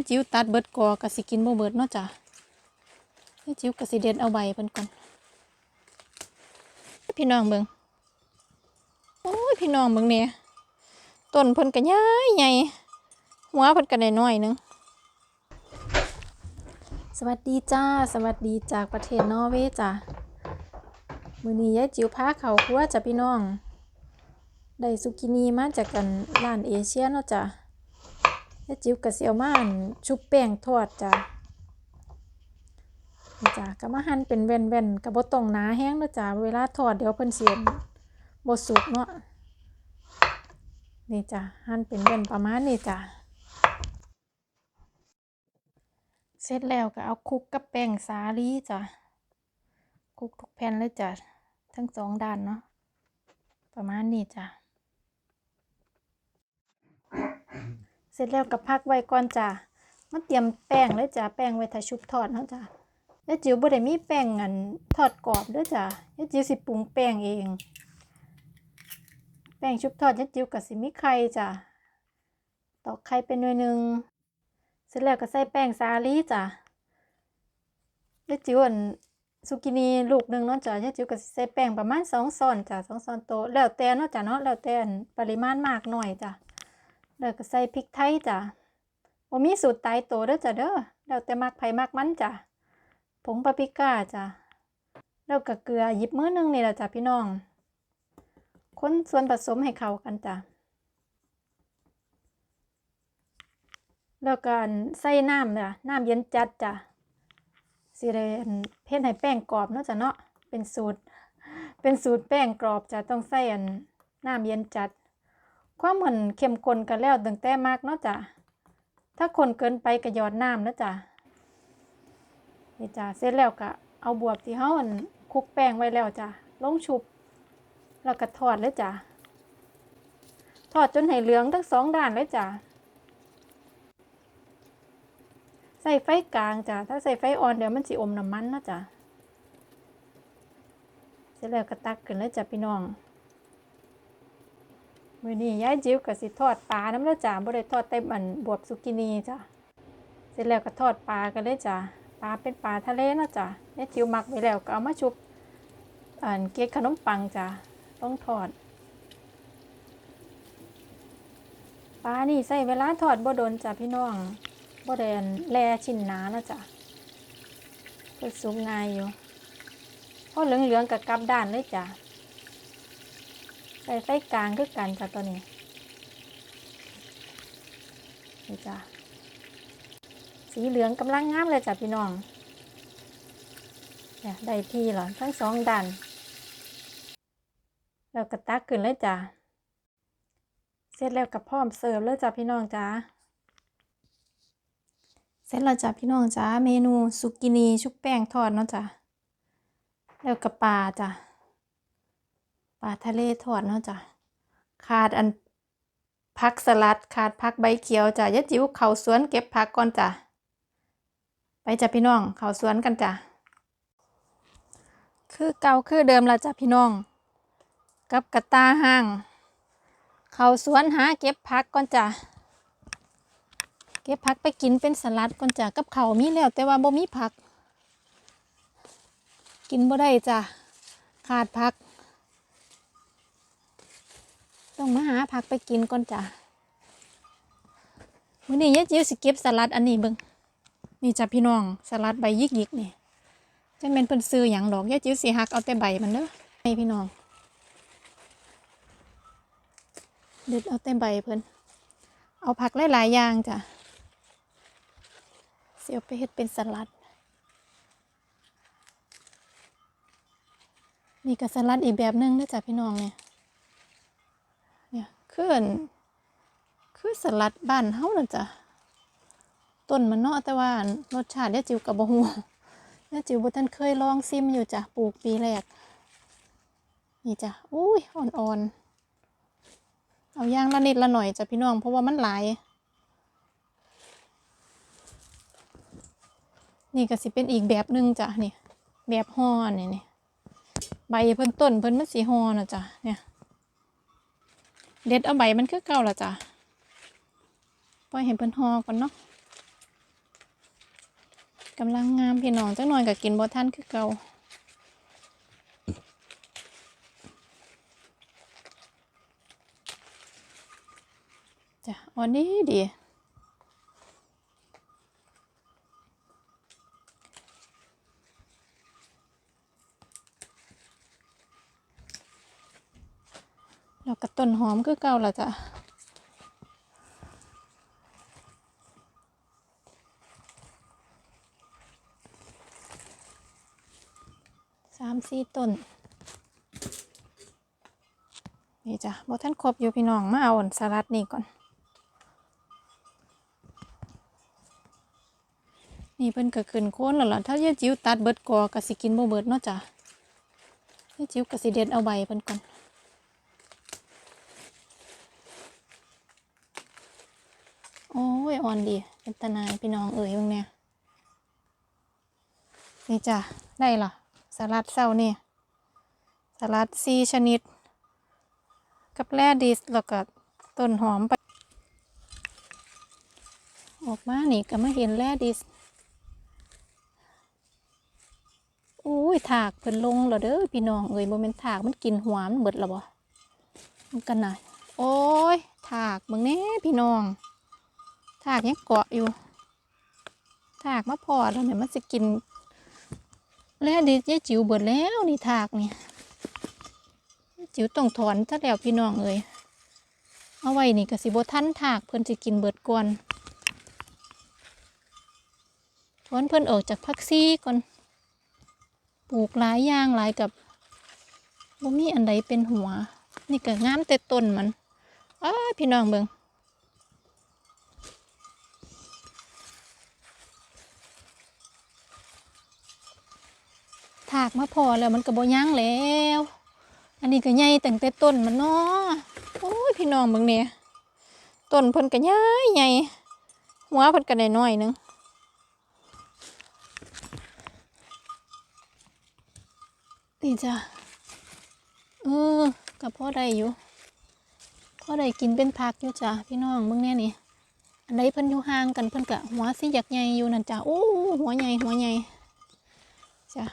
ายจิ๋วตัดเบิดกอก็สิกินบ่เบิดเนาะจ้ะยายจิ๋วก็สิเด็ดเอาใบเพิ่นก่อน พี่น้องเบิ่งโอ้ยพี่น้องเบิ่งเนี่ยต้นเพิ่นก็ใหญ่ใหญ่หัวเพิ่นก็น้อยหนึงสวัสดีจ้า สวัสดีจากประเทศนอร์เวย์จ้ะมื้อนี้ยายจิ๋วพาเขาครัวจ้ะพี่น้อง ได้ซุกินีมาจากกันร้านเอเชียเนาะจ้ะ ยายจิ๋วก็สิเอามาอั่นชุบแป้งทอดจ้ะนี่จ้ะก็มาหั่นเป็นแว่นๆก็บ่ต้องหนาแห้งนะจ้ะเวลาทอดเดี๋ยวเพิ่นสิอั่นบ่สุกเนาะนี่จ้ะหั่นเป็นแว่นประมาณนี้จ้ะเสร็จแล้วก็เอาคุกกับแป้งสาลีจ้ะคุกทุกแผ่นเลยจ้ะทั้งสองด้านเนาะประมาณนี้จ้ะ ร็จแล้วก็พักไว้ก่อนจ้ะมาเตรียมแป้งเลยจ้ะแป้งไว้ถ้าชุบทอดเนาะจ้ะยายจิ๋วบ่ได้มีแป้งอันทอดกรอบเด้อจ้ะยายจิ๋วสิปรุงแป้งเอง แป้งชุบทอดยายจิ๋วก็สิมีไข่จ้ะตอกไข่เป็นหน่วยหนึงเสร็จแล้วก็ใส่แป้งสาลีจ้ะยายจิ๋วอันสุกินีลูกหนึ่งเนาะจ้ะยายจิ๋วก็ใส่แป้งประมาณ2ช้อนจ้ะ2ช้อนโตแล้วแต่เนาะจ้ะเนาะแล้วแต่ปริมาณมากหน้อยจ้ะ แล้วก็ใส่พริกไทยจ้ะบ่มีสูตรตายตัวเด้อจ้ะเด้อแล้วแต่มักไผมักมันจ้ะผงปาปริก้าจ้ะแล้วก็เกลือหยิบมื้อหนึงนี่แหละจ้ะพี่น้อง คนส่วนผสมให้เข้ากันจ้ะแล้วก็ใส่น้ำจ้ะน้ำเย็นจัดจ้ะสิได้อันเฮ็ดให้แป้งกรอบเนาะจ้ะเนาะเป็นสูตร เป็นสูตรแป้งกรอบจ้ะต้องใส่อันน้ำเย็นจัด ความเหมือนเข้มข้นกันแล้วตั้งแต่มากเนาะจ้ะถ้าคนเกินไปก็หยอดน้ำนะจ้ะนี่จ้ะเสร็จแล้วก็เอาบวบที่เฮาคลุกแป้งไว้แล้วจ้ะลงชุบ แล้วก็ทอดเลยจ้ะทอดจนให้เหลืองทั้งสองด้านเลยจ้ะใส่ไฟกลางจ้ะ ถ้าใส่ไฟอ่อนเดี๋ยวมันสิอมน้ำมันเนาะจ้ะ เสร็จแล้วก็ตักขึ้นเลยจ้ะพี่น้อง มื้อนี้ยายจิ๋วก็สิทอดปลาน้ำแล้วจ้ะบ่ได้ทอดแต่อันบวบซุกินีจ้ะเสร็จแล้วก็ทอดปลากันเลยจ้ะปลาเป็นปลาทะเลเนาะจ้ะยายจิ๋วหมักไว้แล้วก็เอามาชุบอันเกล็ดขนมปังจ้ะต้องทอดปลานี่ใช้เวลาทอดบ่โดนจ้ะพี่น้องบ่ได้อันแลชิ้นหนานะจ้ะเพิ่นสุกง่ายอยู่พอเหลืองๆก็กลับด้านเลยจ้ะ ส่ไฟกลางคือกันจ้ะตัวนี้นี่จ้ะสีเหลืองกำลังงามเลยจ้ะพี่น้องเนี่ยได้ที่หรอทั้งสองด้านแล้วก็ตักขึ้นเลยจ้ะเสร็จแล้วก็พร้อมเสิร์ฟเลยจ้ะพี่น้องจ้าเสร็จแล้วจ้ะพี่น้องจ้าเมนูสุกินีชุบแป้งทอดเนาะจ้ะแล้วก็ปลาจ้ะ ปลาทะเลทอดเนาะจ้ะขาดอันผักสลัดขาดผักใบเขียวจ้ะยะจิ๋วเข้าสวนเก็บผักก่อนจ้ะไปจ้ะพี่น้องเข้าสวนกันจ้ะคือเก่าคือเดิมละจ้ะพี่น้อง กับกระตาห้าง เข้าสวนหาเก็บผักก่อนจ้ะเก็บผักไปกินเป็นสลัดก่อนจ้ะกับเขามีแล้วแต่ว่าบ่มีผัก กินบ่ได้จ้ะขาดผัก ต้องมาหาผักไปกินก่อนจ้ะมื้อนี้ยายจิ๋วสิเก็บสลัดอันนี้เบิ่งนี่จ้ะพี่น้องสลัดใบยิกยิกนี่จะเป็นเพิ่นซื้อหยังดอกยายจิ๋วสิหักเอาแต่ใบมันเด้อให้พี่น้องเด็ดเอาแต่ใบเพิ่นเอาผักหลายๆอย่างจ้ะเสียวไปเฮ็ดเป็นสลัด นี่ก็สลัดอีกแบบนึงเด้อจ้ะพี่น้องเนี่ย คืออันคือสลัดบ้านเฮาน่ะจ้ะต้นมันเนาะแต่ว่าอันรสชาติเดี๋ยจิ๋วกับบ่ฮู้เดี๋ยจิ๋วบ่ทันเคยลองซิมอยู่จ้ะปลูกปีแรกนี่จ้ะอุ้ยอ่อนๆเอาอย่างละนิดละหน่อยจ้ะพี่น้องเพราะว่ามันหลายนี่ก็สิเป็นอีกแบบหนึงจ้ะนี่แบบห่อนี่นี่ใบเพิ่นต้นเพิ่นมันสีห่อน่ะจ้ะเนี่ย เด็ดเอาใบมันคือเก่าละจ้ะปล่อยเห็นเพิ่นหอก่อนเนาะกำลังงามพี่น้องจักหน่อยก็กินบ่ท่านคือเก่าจ้ะอันนี้ดี แล้วก็ต้นหอมคือเก่าละจ้ะสามสี่ต้น นี่จ้ะบ่ท่านครบอยู่พี่น้องมาเอาอันสลัดนี่ก่อน นี่เพิ่นก็ขึ้นโคนแล้วล่ะถ้ายายจิ๋วตัดเบิดกอก็สิกินบ่เบิดเนาะจ้ะยายจิ๋วก็สิเด็ดเอาใบเพิ่นก่อน โอ้ยอ่อนดี เป็นตนายพี่น้องเอ๋ยเบิ่งเนี่ย นี่จ้ะ ได้ล่ะสลัดเศร้านี่สลัดสี่ชนิด กับแร่ดิสแล้วก็ต้นหอมไป ออกมานี่ก็มาเห็นแร่ดิสอุ้ยถากเพิ่นลงแล้วเด้อพี่น้องเอ้ยบ่แม่นถากมันกินหัวมันเบิดแล้วบ่มันกันน่ะโอ้ยถากเบิ่งแน่พี่น้อง ถากยังเกาะอยู่ ถากมาพอแล้วเนี่ยมันสิกิน แล้วดิยายจิ๋วเบิดแล้วนี่ถากนี่ยจิ๋วต้องถอนถ้าแล้วพี่น้องเอ้ยเอาไว้นี่ก็สิบ่ทันถากเพิ่อนสิกินเบิดก่อนถอนเพิ่อนออกจากพักซี่ก่อนปลูกหลายอย่างหลายกับบ่มีอันใดเป็นหัว นี่ก็งามแต่ต้นมันอ้าพี่น้องเบิ่ง ถากมาพอแล้วมันก็บ่ยั้งแล้ว อันนี้ก็ใหญ่ตั้งแต่ต้นมันเนาะโอ้ยพี่น้องเบิ่งเนี่ยต้นเพิ่นก็ใหญ่ใหญ่หัวเพิ่นก็ได้น้อยนึงนี่จ้ะเออก็พอได้อยู่พ่อได้กินเป็นผักอยู่จ้ะพี่น้องเบิ่งแน่นี่อันใดเพิ่นอยู่ห่างกันเพิ่นก็หัวสิอยากใหญ่อยู่นั่นจ้ะโอ้หัวใหญ่หัวใหญ่จ้ะ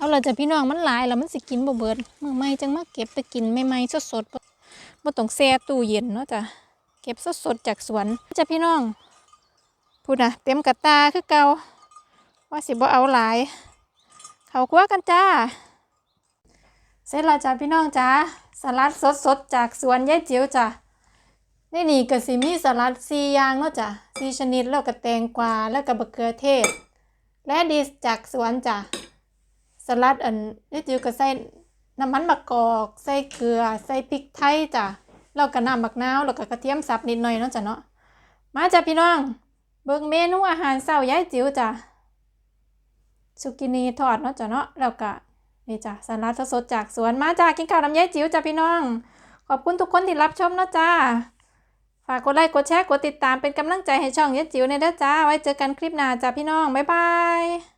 เอาละจ้ะพี่น้องมันหลายแล้วมันสิกินบ่เบิดมือใหม่จังมาเก็บไปกินใหม่ๆสดๆบ่บ่ต้องแช่ตู้เย็นเนาะจ้ะเก็บสดๆจากสวนจ้ะพี่น้องพูดนะเต็มกระตาคือเก่าว่าสิบ่เอาหลาย เขาครัวกันจ้า เสร็จแล้วจ้ะพี่น้องจ้าสลัดสดๆจากสวนยายจิ๋วจ้ะนี่นี่ก็สิมีสลัดสี่อย่างเนาะจ้ะสี่ชนิดแล้วก็แตงกวาแล้วก็มะเขือเทศ และดิสจากสวนจ้ะ สลัดอันนี่จิ๋วก็ใส่น้ำมันมะกอก ใส่เกลือ ใส่พริกไทยจ้ะแล้วก็น้ำมะนาวแล้วก็กระเทียมสับนิดหน่อยเนาะจ้ะเนาะมาจ้ะพี่น้อง เบิ่งเมนูอาหารเช้ายายจิ๋วจ้ะสุกินีทอดเนาะจ้ะเนาะแล้วก็นี่จ้ะสลัดสดจากสวนมาจ้ะกินข้าวน้ำยายจิ๋วจ้ะพี่น้อง ขอบคุณทุกคนที่รับชมเนาะจ้าฝากกดไลค์กดแชร์กดติดตามเป็นกำลังใจให้ช่องยายจิ๋วในเด้อจ้า ไว้เจอกันคลิปหน้าจ้ะพี่น้องบ๊ายบาย